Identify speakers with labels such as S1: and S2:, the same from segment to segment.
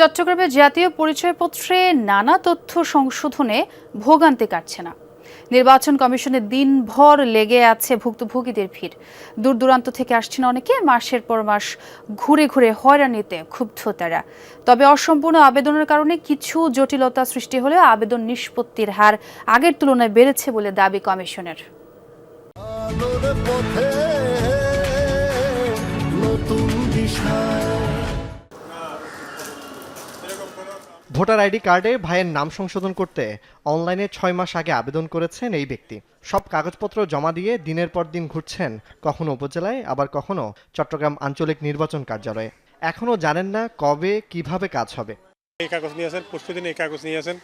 S1: চট্টগ্রামে জাতীয় পরিচয়পত্রে নানা তথ্য সংশোধনে ভোগান্তি কাটছে না। নির্বাচন কমিশনে দিনভর লেগে আছে ভুক্তভোগীদের ভিড়। দূর দূরান্ত থেকে আসছেন অনেকে, মাসের পর মাস ঘুরে ঘুরে হয়রানিতে ক্ষুব্ধ তারা। তবে অসম্পূর্ণ আবেদনের কারণে কিছু জটিলতা সৃষ্টি হলেও আবেদন নিষ্পত্তির হার আগের তুলনায় বেড়েছে বলে দাবি কমিশনের।
S2: ভোটার আইডি কার্ডে ভাইয়ের নাম সংশোধন করতে অনলাইনে ছয় মাস আগে আবেদন করেছেন এই ব্যক্তি। সব কাগজপত্র জমা দিয়ে দিনের পর দিন ঘুরছেন, কখনো উপজেলায়, আবার কখনো চট্টগ্রাম আঞ্চলিক নির্বাচন কার্যালয়ে। এখনও জানেন না কবে, কীভাবে কাজ হবে।
S3: এই কাগজ নিয়ে আসেন, পরশু এই কাগজ নিয়ে আসেন।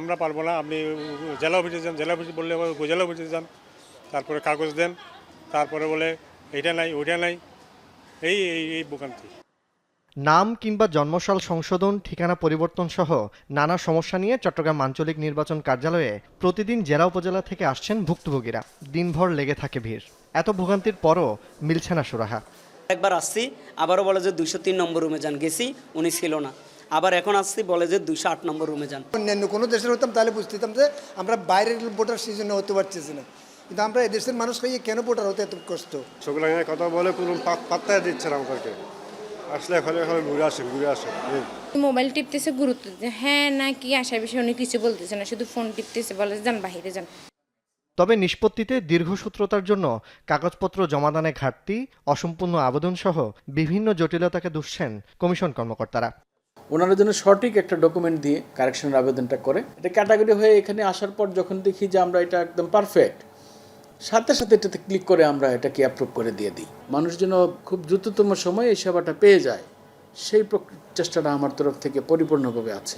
S3: আমরা পারব না, আপনি জেলা অফিসে যান, জেলা অফিসে বললে উপজেলা অফিসে যান। তারপরে কাগজ দেন, তারপরে বলে এইটা নাই, ওইটা নাই। এই এই ভোগান্তি।
S2: নাম কিংবা জন্মসাল সংশোধন ঠিকানা পরিবর্তন সহ নানা সমস্যা নিয়ে চট্টগ্রাম আঞ্চলিক নির্বাচন কার্যালয়ে প্রতিদিন জেলা উপজেলা থেকে আসছেন ভুক্তভোগীরা। দিনভর লেগে থাকে ভিড়। এত ভোগান্তির পরও মিলছে না সুরাহা।
S4: একবার আসছি আবারও বলে যে দুইশো তিন নম্বর রুমে যান। গেছি উনি ছিল না। আবার এখন আসছি বলে যে দুইশো আট নম্বর রুমে যান।
S5: অন্যান্য কোনো দেশের হতাম তাহলে বুঝতেতাম যে আমরা বাইরের ভোটার সিজনে হতে পারছি না। কিন্তু আমরা এদেশের মানুষ হয়ে কেন ভোটার হতে এত কষ্ট?
S6: নিয়ে কথা বলে কোনো পা- পাত্তাই দিচ্ছে না আমাদেরকে। আসলে এখানে এখানে ঘুরে আসে ঘুরে আসে
S7: মোবাইল টিপতেছে গুরুত্ব দিতে হ্যাঁ না কি আসার বিষয়ে উনি কিছু বলতেছে না শুধু ফোন টিপতেছে বলে যান বাহিরে যান।
S2: তবে নিষ্পত্তিতে দীর্ঘসূত্রতার জন্য কাগজপত্র জমাদানে ঘাটতি অসম্পূর্ণ আবেদন সহ বিভিন্ন জটিলতাকে দুষছেন কমিশন কর্মকর্তারা।
S8: ওনারা যেন সঠিক একটা ডকুমেন্ট দিয়ে কারেকশনের আবেদনটা করে। এটা ক্যাটাগরি হয়ে এখানে আসার পর যখন দেখি যে আমরা এটা একদম পারফেক্ট সাথে সাথে এটাতে ক্লিক করে আমরা এটাকে অ্যাপ্রুভ করে দিয়ে দিই। মানুষ যেন খুব দ্রুততম সময়ে এই সেবাটা পেয়ে যায়, সেই চেষ্টাটা আমার তরফ থেকে পরিপূর্ণভাবে আছে।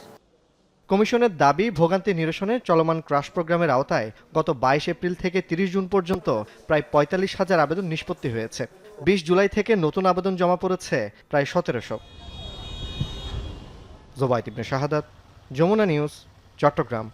S2: কমিশনের দাবি, ভোগান্তি নিরসনে চলমান ক্রাশ প্রোগ্রামের আওতায় গত বাইশ এপ্রিল থেকে তিরিশ জুন পর্যন্ত প্রায় পঁয়তাল্লিশ হাজার আবেদন নিষ্পত্তি হয়েছে। বিশ জুলাই থেকে নতুন আবেদন জমা পড়েছে প্রায় সতেরোশো। জোবাইত ইবনে শাহাদাত, যমুনা নিউজ, চট্টগ্রাম।